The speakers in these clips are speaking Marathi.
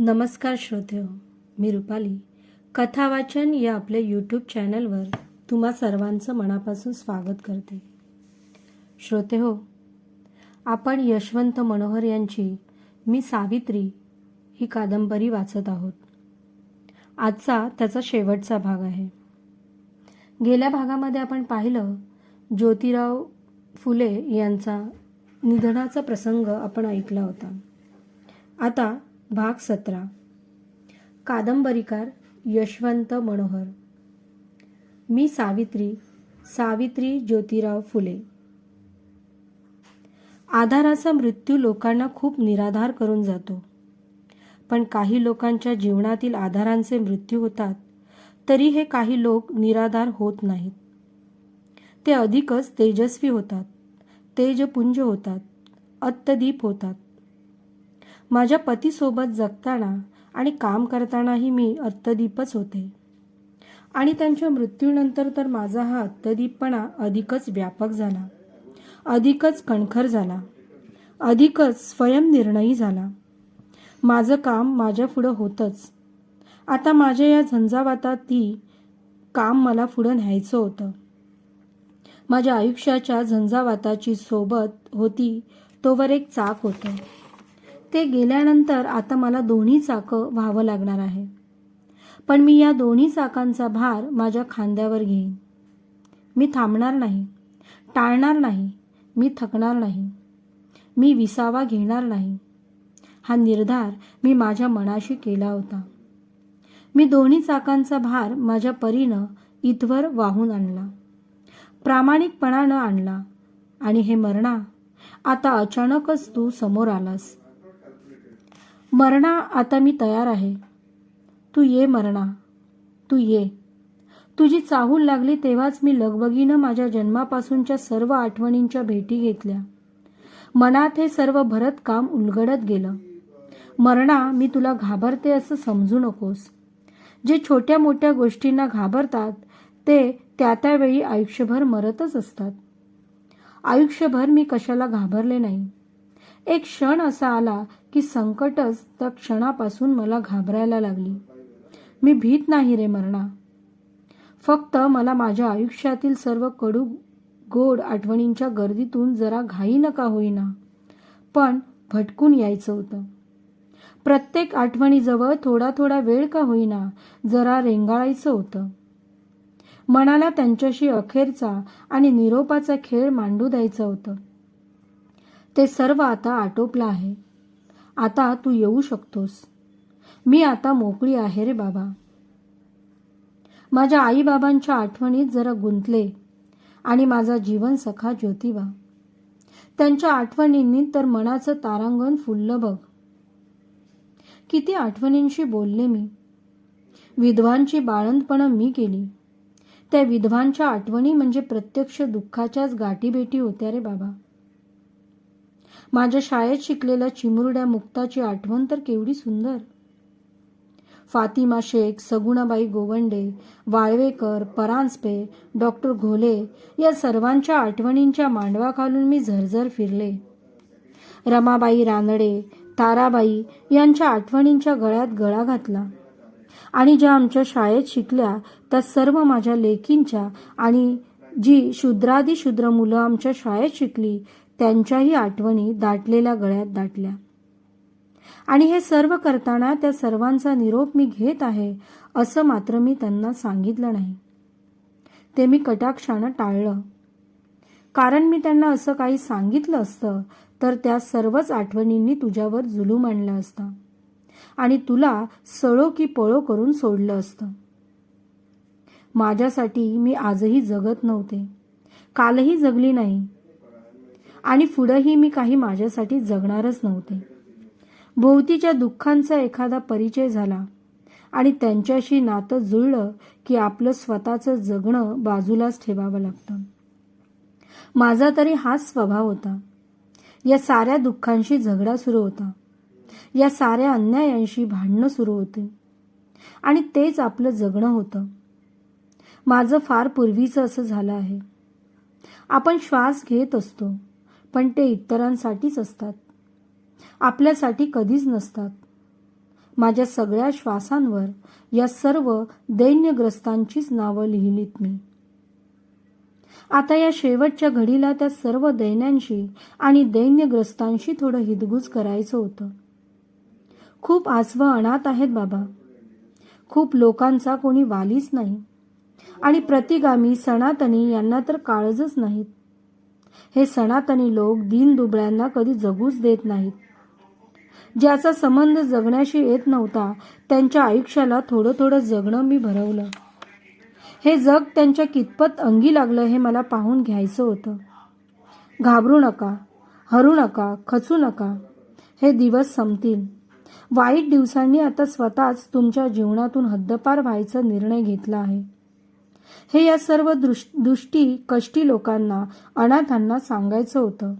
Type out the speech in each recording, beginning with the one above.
नमस्कार श्रोते हो मी रुपाली. कथावाचन या आपल्या यूट्यूब चॅनलवर तुम्हा सर्वांचं मनापासून स्वागत करते. श्रोते हो आपण यशवंत मनोहर यांची मी सावित्री ही कादंबरी वाचत आहोत. आजचा त्याचा शेवटचा भाग आहे. गेल्या भागामध्ये आपण पाहिलं ज्योतिराव फुले यांचा निधनाचा प्रसंग आपण ऐकला होता. आता भाग सतरा. कादंबरीकार यशवंत मनोहर. मी सावित्री सावित्री ज्योतिराव फुले. आधाराचा मृत्यू लोकांना खूप निराधार करून जातो. पण काही लोकांच्या जीवनातील आधारांचे मृत्यू होतात तरी हे काही लोक निराधार होत नाहीत. ते अधिकच तेजस्वी होतात तेजपुंज होतात अत्तदीप होतात. माझ्या पतीसोबत जगताना आणि काम करतानाही मी अत्तदीपच होते. आणि त्यांच्या मृत्यूनंतर तर माझा हा अत्तदीपपणा अधिकच व्यापक झाला. अधिकच कणखर झाला. अधिकच स्वयंनिर्णयी झाला. माझं काम माझ्या पुढं होतंच. आता माझ्या या झंझावातात ती काम मला पुढं न्यायचं होतं. माझ्या आयुष्याच्या झंझावाताची सोबत होती तोवर एक चाक होतं. ते गेल्यानंतर आता मला दोन्ही चाकं व्हावं लागणार आहे. पण मी या दोन्ही चाकांचा भार माझ्या खांद्यावर घेईन. मी थांबणार नाही. टाळणार नाही. मी थकणार नाही. मी विसावा घेणार नाही. हा निर्धार मी माझ्या मनाशी केला होता. मी दोन्ही चाकांचा भार माझ्या परीनं इथवर वाहून आणला. प्रामाणिकपणानं आणला. आणि हे मरणा आता अचानकच तू समोर आलास. मरणा आता मी तयार आहे. तू ये मरणा तू ये. तुझी चाहूल लागली तेव्हाच मी लगबगीनं माझ्या जन्मापासूनच्या सर्व आठवणींच्या भेटी घेतल्या. मनात हे सर्व भरत काम उलगडत गेलं. मरणा मी तुला घाबरते असं समजू नकोस. जे छोट्या मोठ्या गोष्टींना घाबरतात ते त्या त्यावेळी आयुष्यभर मरतच असतात. आयुष्यभर मी कशाला घाबरले नाही. एक क्षण असा आला की संकटच त्या क्षणापासून मला घाबरायला लागली. मी भीत नाही रे मरणा. फक्त मला माझ्या आयुष्यातील सर्व कडू गोड आठवणींच्या गर्दीतून जरा घाई नका होईना. पण भटकून यायचं होतं. प्रत्येक आठवणीजवळ थोडा थोडा वेळ का होईना जरा रेंगाळायचं होतं. मनाला त्यांच्याशी अखेरचा आणि निरोपाचा खेळ मांडू द्यायचं होतं. ते सर्व आता आटोपलं आहे. आता तू येऊ शकतोस. मी आता मोकळी आहे रे बाबा. माझ्या आईबाबांच्या आठवणीत जरा गुंतले आणि माझा जीवन सखा ज्योतिबा. त्यांच्या आठवणींनी तर मनाचं तारांगण फुललं बघ. किती आठवणींशी बोलले मी. विधवांची बाळंतपणं मी केली. त्या विधवांच्या आठवणी म्हणजे प्रत्यक्ष दुःखाच्याच गाठीभेटी होत्या रे बाबा. माझ्या शाळेत शिकलेल्या चिमुरड्या मुक्ताची आठवण तर केवढी सुंदर. फातिमा शेख सगुणाबाई गोवंडे वाळवेकर परांजपे डॉक्टर घोले या सर्वांच्या आठवणींच्या मांडवाखालून मी झरझर फिरले. रमाबाई रानडे ताराबाई यांच्या आठवणींच्या गळ्यात गळा घातला. आणि ज्या आमच्या शाळेत शिकल्या त्या सर्व माझ्या लेकींच्या आणि जी शूद्रादी शूद्र मुलं आमच्या शाळेत शिकली त्यांच्याही आठवणी दाटलेल्या गळ्यात दाटल्या. आणि हे सर्व करताना त्या सर्वांचा निरोप मी घेत आहे असं मात्र मी त्यांना सांगितलं नाही. ते मी कटाक्षानं टाळलं. कारण मी त्यांना असं काही सांगितलं असतं तर त्या सर्वच आठवणींनी तुझ्यावर जुलूम आणलं असतं. आणि तुला सळो की पळो करून सोडलं असतं. माझ्यासाठी मी आजही जगत नव्हते. कालही जगली नाही. आणि पुढंही मी काही माझ्यासाठी जगणारच नव्हते. भोवतीच्या दुःखांचा एखादा परिचय झाला आणि त्यांच्याशी नातं जुळलं की आपलं स्वतःचं जगणं बाजूलाच ठेवावं लागतं. माझा तरी हाच स्वभाव होता. या साऱ्या दुःखांशी झगडा सुरू होता. या साऱ्या अन्यायांशी भांडणं सुरू होते. आणि तेच आपलं जगणं होतं. माझं फार पूर्वीचं असं झालं आहे. आपण श्वास घेत असतो. पण ते इतरांसाठीच असतात. आपल्यासाठी कधीच नसतात. माझ्या सगळ्या श्वासांवर या सर्व दैन्यग्रस्तांचीच नावं लिहिलीत मी. आता या शेवटच्या घडीला त्या सर्व दैन्यांशी आणि दैन्यग्रस्तांशी थोडं हिदगुज करायचं होतं. खूप आसवं अनाथ आहेत बाबा. खूप लोकांचा कोणी वालीच नाही. आणि प्रतिगामी सनातनी यांना तर काळजच नाहीत. हे सनातनी लोक दीनदुबळ्यांना कधी जगूच देत नाहीत. ज्याचा संबंध जगण्याशी येत नव्हता त्यांच्या आयुष्याला थोडं थोडं जगणं मी भरवलं. हे जग त्यांच्या कितपत अंगी लागलं हे मला पाहून घ्यायचं होतं. घाबरू नका हरू नका खचू नका. हे दिवस संपतील. वाईट दिवसांनी आता स्वतःच तुमच्या जीवनातून हद्दपार व्हायचा निर्णय घेतला आहे. हे या सर्व दृष् दृष्टी कष्टी लोकांना अनाथांना सांगायचं होतं.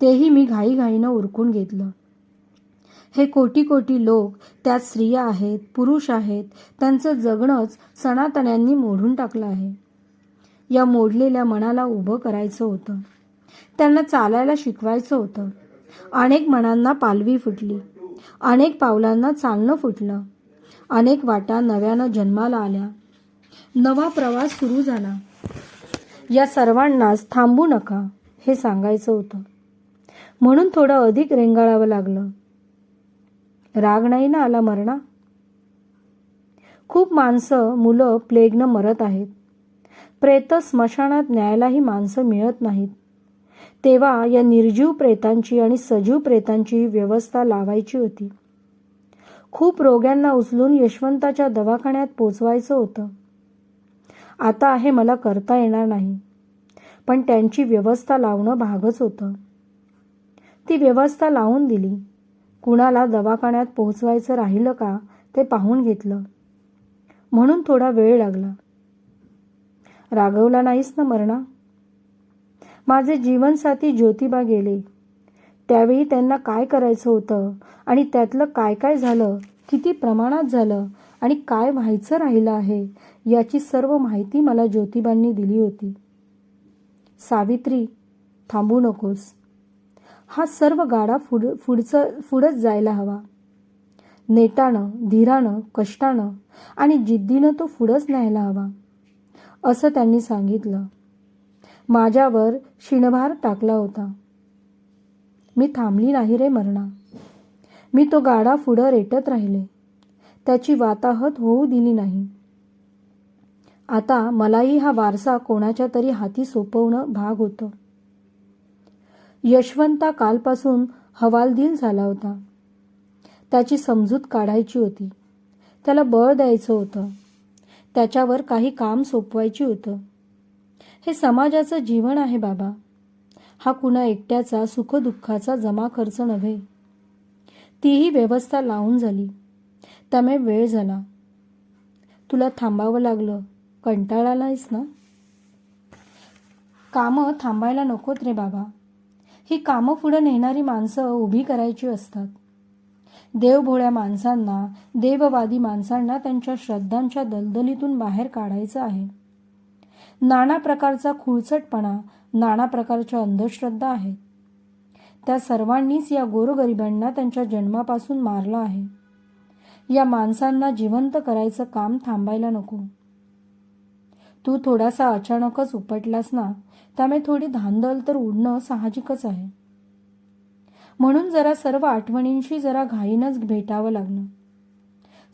तेही मी घाईघाईनं उरकून घेतलं. हे कोटी कोटी लोक त्यात स्त्रिया आहेत पुरुष आहेत त्यांचं जगणंच सनातन्यांनी मोडून टाकलं आहे. या मोडलेल्या मनाला उभं करायचं होतं. त्यांना चालायला शिकवायचं होतं. अनेक मनांना पालवी फुटली. अनेक पावलांना चालणं फुटलं. अनेक वाटा नव्यानं जन्माला आल्या. नवा प्रवास सुरू झाला. या सर्वांनाच थांबू नका हे सांगायचं होतं. म्हणून थोडं अधिक रेंगाळावं लागलं. राग नाही ना आला मरणा? खूप माणसं मुलं प्लेगनं मरत आहेत. प्रेत स्मशानात न्यायलाही माणसं मिळत नाहीत. तेव्हा या निर्जीव प्रेतांची आणि सजीव प्रेतांची व्यवस्था लावायची होती. खूप रोग्यांना उचलून यशवंताच्या दवाखान्यात पोचवायचं होतं. आता आहे मला करता येणार नाही. पण त्यांची व्यवस्था लावणं भागच होतं. ती व्यवस्था लावून दिली. कुणाला दवाखान्यात पोहोचवायचं राहिलं का ते पाहून घेतलं. म्हणून थोडा वेळ लागला. रागवला नाहीस ना मरणा? माझे जीवनसाथी ज्योतिबा गेले. त्यावेळी त्यांना काय करायचं होतं आणि त्यातलं काय काय झालं किती प्रमाणात झालं आणि काय व्हायचं राहिलं आहे याची सर्व माहिती मला ज्योतिबांनी दिली होती. सावित्री थांबू नकोस. हा सर्व गाडा पुढ पुढचं पुढंच जायला हवा. नेटानं धीरानं कष्टानं आणि जिद्दीनं तो पुढंच न्यायला हवा असं त्यांनी सांगितलं. माझ्यावर शिणभार टाकला होता. मी थांबली नाही रे मरणा. मी तो गाडा पुढं रेटत राहिले. त्याची वाताहत होऊ दिली नाही. आता मलाही हा वारसा कोणाच्या तरी हाती सोपवणं भाग होतं. यशवंता कालपासून हवालदिल झाला होता. त्याची समजूत काढायची होती. त्याला बळ द्यायचं होतं. त्याच्यावर काही काम सोपवायची होतं. हे समाजाचं जीवन आहे बाबा. हा कुणा एकट्याचा सुखदुःखाचा जमा खर्च नव्हे. तीही व्यवस्था लावून झाली. त्यामुळे वेळ झाला तुला थांबावं लागलं. कंटाळा आहेस ना? कामं थांबायला नकोत रे बाबा. ही कामं पुढं नेणारी माणसं उभी करायची असतात. देवभोळ्या माणसांना देववादी माणसांना त्यांच्या श्रद्धांच्या दलदलीतून बाहेर काढायचं आहे. नाना प्रकारचा खुळचटपणा नाना प्रकारच्या अंधश्रद्धा आहेत त्या सर्वांनीच या गोरगरिबांना त्यांच्या जन्मापासून मारलं आहे. या माणसांना जिवंत करायचं काम थांबायला नको. तू थोडासा अचानकच उपटलास ना त्यामुळे थोडी धांदल तर उडणं साहजिकच आहे. म्हणून जरा सर्व आठवणींशी जरा घाईनंच भेटावं लागलं.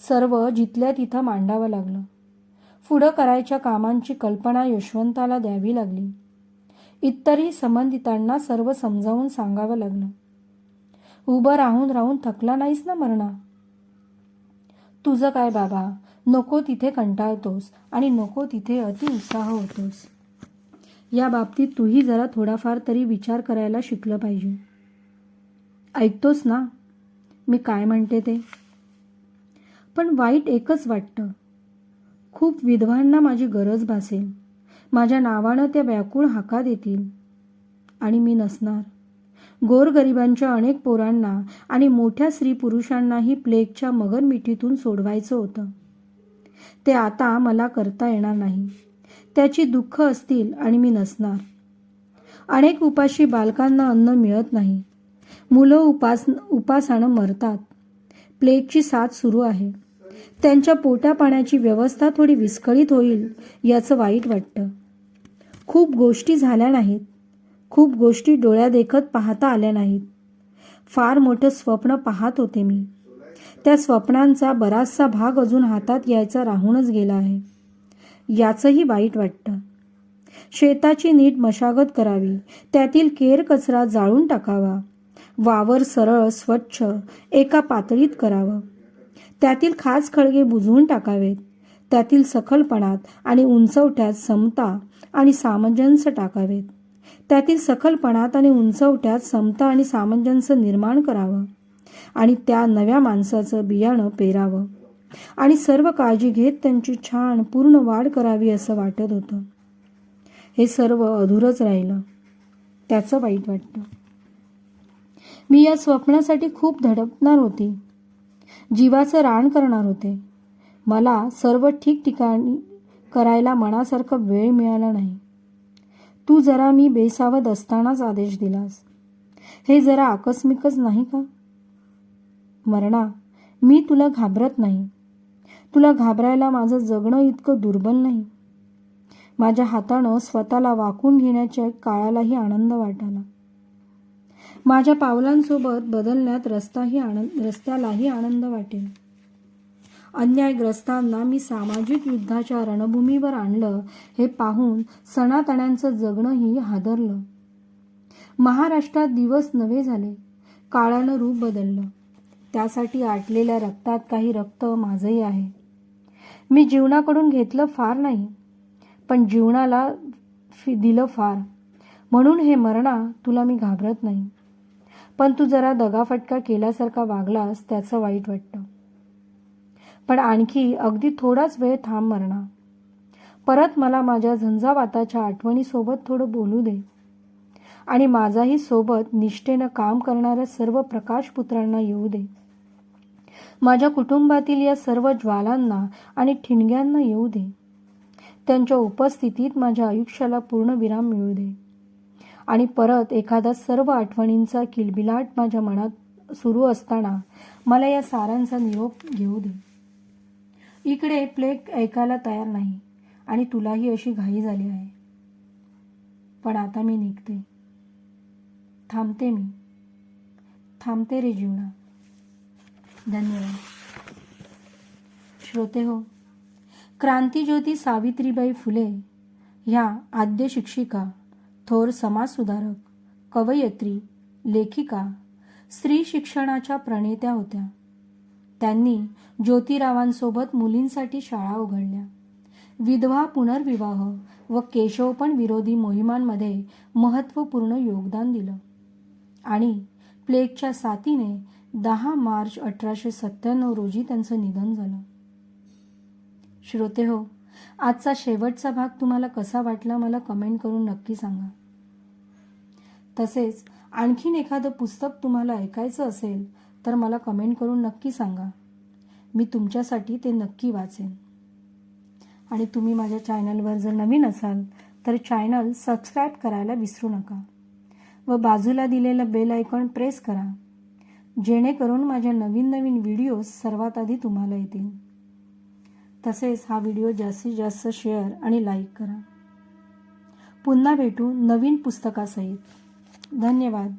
सर्व जिथल्या तिथं मांडावं लागलं. पुढं करायच्या कामांची कल्पना यशवंताला द्यावी लागली. इतरही संबंधितांना सर्व समजावून सांगावं लागलं. उभं राहून राहून थकला नाहीस ना मरणा? तुझं काय बाबा? नको तिथे कंटाळतोस आणि नको तिथे अतिउत्साह होतोस. या बाबतीत तूही जरा थोडाफार तरी विचार करायला शिकलं पाहिजे. ऐकतोस ना? मी काय म्हणते ते? पण वाईट एकच वाटतं. खूप विधवांना माझी गरज भासेल. माझ्या नावानं त्या व्याकुळ हाका देतील. आणि मी नसणार. गोरगरिबांच्या अनेक पोरांना आणि मोठ्या स्त्री पुरुषांनाही प्लेगच्या मगनमिठीतून सोडवायचं होतं. ते आता मला करता येणार नाही. त्याची दुःख असतील आणि मी नसणार. अनेक उपाशी बालकांना अन्न मिळत नाही. मुलं उपास उपासानं मरतात. प्लेगची साथ सुरू आहे. त्यांच्या पोटा पाण्याची व्यवस्था थोडी विस्कळीत होईल याचं वाईट वाटतं. खूप गोष्टी झाल्या नाहीत. खूप गोष्टी डोळ्या देखत पाहता आल्या नाहीत. फार मोठं स्वप्न पाहत होते मी. त्या स्वप्नांचा बराचसा भाग अजून हातात यायचा राहूनच गेला आहे. याचंही वाईट वाटतं. शेताची नीट मशागत करावी त्यातील केर कचरा जाळून टाकावा वावर सरळ स्वच्छ एका पातळीत करावं. त्यातील खास खळगे बुजवून टाकावेत. त्यातील सखलपणात आणि उंचवट्यात समता आणि सामंजस्य टाकावेत. त्यातील सखलपणात आणि उंचवट्यात समता आणि सामंजस्य निर्माण करावं आणि त्या नव्या माणसाचं बियाणं पेरावं. आणि सर्व काळजी घेत त्यांची छान पूर्ण वाढ करावी असं वाटत होतं. हे सर्व अधुरच राहिलं. त्याचं वाईट वाटतं. मी या स्वप्नासाठी खूप धडपणार होती. जीवाचं रान करणार होते. मला सर्व ठिकठिकाणी करायला मनासारखं वेळ मिळाला नाही. तू जरा मी बेसावध असतानाच आदेश दिलास. हे जरा आकस्मिकच नाही का? मरणा मी तुला घाबरत नाही. तुला घाबरायला माझं जगणं इतकं दुर्बल नाही. माझ्या हातानं स्वतःला वाकून घेण्याच्या काळालाही आनंद वाटाला. माझ्या पावलांसोबत बदलण्यात रस्ताही आनंद रस्त्यालाही आनंद वाटेल. अन्यायग्रस्तांना मी सामाजिक युद्धाच्या रणभूमीवर आणलं हे पाहून सणातण्यांचं जगणंही हादरलं. महाराष्ट्रात दिवस नवे झाले काळानं रूप बदललं. त्यासाठी आटलेल्या रक्तात काही रक्त माझंही आहे. मी जीवनाकडून घेतलं फार नाही पण जीवनाला दिलं फार. म्हणून हे मरणा तुला मी घाबरत नाही. पण तू जरा दगाफटका केल्यासारखा वागलास त्याचं वाईट वाटतं. पण आणखी अगदी थोडाच वेळ थांब मरणा. परत मला माझ्या झंझावाताच्या आठवणीसोबत थोडं बोलू दे. आणि माझाही सोबत निष्ठेनं काम करणाऱ्या सर्व प्रकाशपुत्रांना येऊ दे. माझ्या कुटुंबातील या सर्व ज्वालांना आणि ठिणग्यांना येऊ दे. त्यांच्या उपस्थितीत माझ्या आयुष्याला पूर्ण विराम मिळू दे. आणि परत एखादा सर्व आठवणींचा किलबिलाट माझ्या मनात सुरू असताना मला या सारांचा निरोप घेऊ दे. इकडे प्लेग ऐकायला तयार नाही आणि तुलाही अशी घाई झाली आहे. पण आता मी निघते. थांबते मी. थांबते रे जीवना. धन्यवाद. श्रोते हो क्रांतीज्योती सावित्रीबाई फुले ह्या आद्य शिक्षिका थोर समाजसुधारक कवयित्री लेखिका स्त्री शिक्षणाच्या प्रणेत्या होत्या. त्यांनी ज्योतिरावांसोबत मुलींसाठी शाळा उघडल्या. विधवा पुनर्विवाह व केशवपण विरोधी मोहिमांमध्ये महत्त्वपूर्ण योगदान दिलं. आणि प्लेगच्या साथीने दहा मार्च अठराशे सत्त्याण्णव रोजी त्यांचं निधन झालं. श्रोते हो आजचा शेवटचा भाग तुम्हाला कसा वाटला मला कमेंट करून नक्की सांगा. तसेच आणखीन एखादं पुस्तक तुम्हाला ऐकायचं असेल तर मला कमेंट करून नक्की सांगा. मी तुमच्यासाठी ते नक्की वाचेन. आणि तुम्ही माझ्या चॅनलवर जर नवीन असाल तर चॅनल सबस्क्राईब करायला विसरू नका. व बाजूला दिलेलं बेल आयकॉन प्रेस करा. जेणेकरून माझ्या नवीन नवीन व्हिडिओज सर्वात आधी तुम्हाला येतील. तसेच हा व्हिडिओ जास्तीत जास्त शेअर आणि लाईक करा. पुन्हा भेटू नवीन पुस्तकासहित. धन्यवाद.